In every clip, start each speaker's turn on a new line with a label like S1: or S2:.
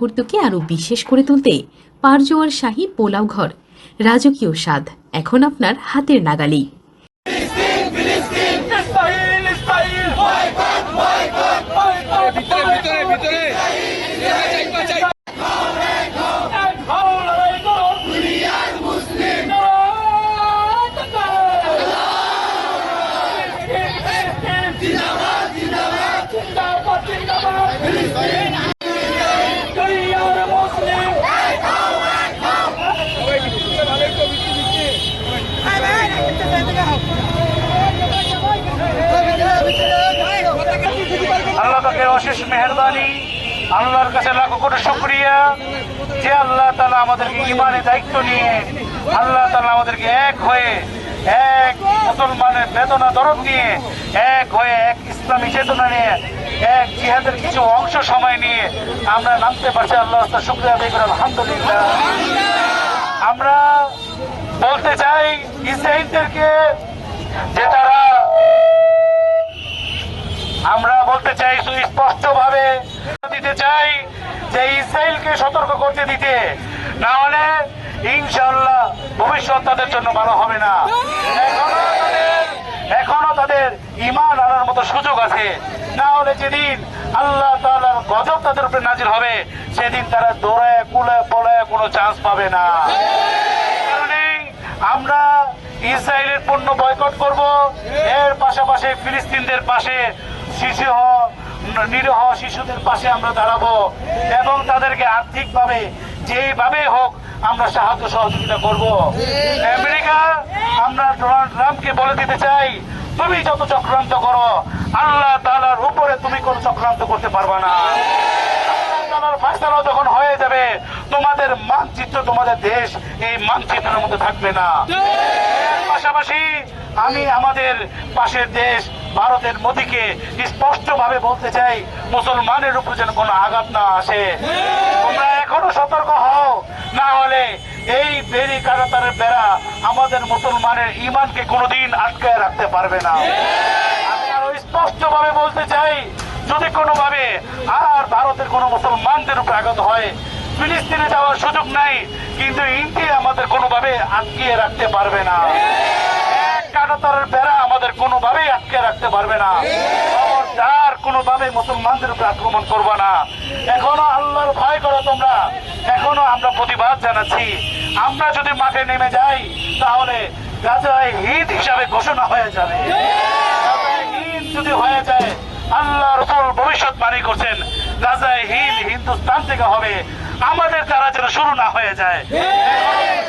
S1: মুহূর্তকে আরও বিশেষ করে তুলতে পারজোয়ার শাহী পোলাও ঘর। রাজকীয় স্বাদ, এখন আপনার হাতের নাগালেই
S2: ভিতরে চাই চাই
S3: এক ভালো লড়াই করো দুনিয়ার মুসলিম জিন্দাবাদ জিন্দাবাদ জিন্দাবাদ জিন্দাবাদ দুনিয়ার মুসলিম
S4: আল্লাহ তাকে অশেষ মেহরবানি। আল্লাহর কাছে লাখো কোটি শুক্রিয়া যে আল্লাহ তালা আমাদেরকে ইমানের দায়িত্ব নিয়ে আল্লাহ তালা আমাদেরকে এক হয়ে এক মুসলমানের বেদনা, দরদ নিয়ে এক হয়ে এক ইসলামী চেতনা নিয়ে এক জিহাদের কিছু অংশ সময় নিয়ে আমরা নামতে পারছি আল্লাহ শুক্রিয়া আদায় আলহামদুলিল্লাহ। আমরা বলতে চাই ইসরায়েলদেরকে যে তারা আমরা বলতে চাই সুস্পষ্ট ভাবে দিতে চাই যে ইসরায়েলকে সতর্ক করতে দিতে। না হলে ইনশাল্লাহ ভবিষ্যৎ তাদের জন্য ভালো হবে না। এখনও তাদের ইমান আনার মতো সুযোগ আছে। না হলে যেদিন আল্লাহ তাআলার গজব তাদের উপরে নাজির হবে, সেদিন তারা দৌড়ায় কুলে পলায় কোনো চান্স পাবে না। আমরা ইসরায়েলের পণ্য বয়কট করব। এর পাশাপাশি ফিলিস্তিনদের পাশে শিশু নিরহ শিশুদের পাশে আমরা দাঁড়াবো এবং তাদেরকে আর্থিকভাবে যেভাবে হোক আমরা সাহায্য সহযোগিতা করব। আমেরিকা, আমরা ডোনাল্ড ট্রাম্পকে বলে দিতে চাই, তুমি যত চক্রান্ত করো, আল্লাহ তালার উপরে তুমি কোনো চক্রান্ত করতে পারবে না। যখন হয়ে যাবে, তোমাদের মানচিত্র তোমাদের দেশ এই মানচিত্রের মধ্যে থাকবে না। পাশাপাশি আমি আমাদের পাশের দেশ ভারতের মোদীকে স্পষ্ট ভাবে বলতে চাই, মুসলমানের উপর যেন কোনো আঘাত না আসে। তোমরা এখনও সতর্ক হও। না হলে এই বেরি কারাতারের বেড়া আমাদের মুসলমানের ইমানকে কোনোদিন আটকায় রাখতে পারবে না। আমি আরও স্পষ্ট ভাবে বলতে চাই, যদি কোনোভাবে আর ভারতের কোনো মুসলমানদের উপর আঘাত হয়, ফিলিস্তিনে যাওয়ার সুযোগ নাই, কিন্তু ইন্ডিয়া আমাদের কোনোভাবে আটকিয়ে রাখতে পারবে না। এক কাটাতারের বেড়া কোনোভাবেই আটকে রাখতে পারবে না। যার কোনোভাবে মুসলমানদের উপর আক্রমণ করবে না। এখনও আল্লাহর ভয় করো তোমরা। এখনও আমরা প্রতিবাদ জানাচ্ছি। আমরা যদি মাঠে নেমে যাই, তাহলে গাজায় হিট হিসাবে ঘোষণা হয়ে যাবে। হিট যদি হয়ে যায়, আল্লাহ রসুল ভবিষ্যৎবাণী করছেন গাজায় হিল হিন্দুস্তান থেকে হবে। আমাদের দ্বারা যেন শুরু না হয়ে যায়।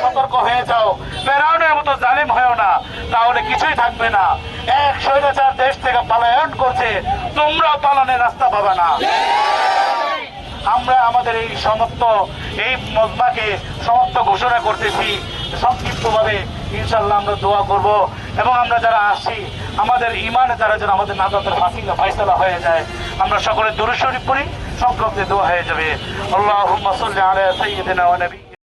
S4: সতর্ক হয়ে যাও। ফেরাউনের মতো জালিম হয়েও না। তাহলে কিছুই থাকবে না। এক স্বৈরাচার দেশ থেকে পালায়ন করছে। তোমরাও পালনের রাস্তা পাবে না। আমরা আমাদের এই সমস্ত, এই মজমাকে সমাপ্ত ঘোষণা করতেছি। সংক্ষিপ্তভাবে ইনশাল্লাহ আমরা দোয়া করব এবং আমরা যারা আসছি আমাদের ইমানে যারা যেন আমাদের নাজাতের ফাঁসিলা ফাইসলা হয়ে যায়, আমরা সকলে দূরে শরীফ পড়ি সংক্ষিপ্তে দোয়া হয়ে যাবে। আল্লাহ সাল্লি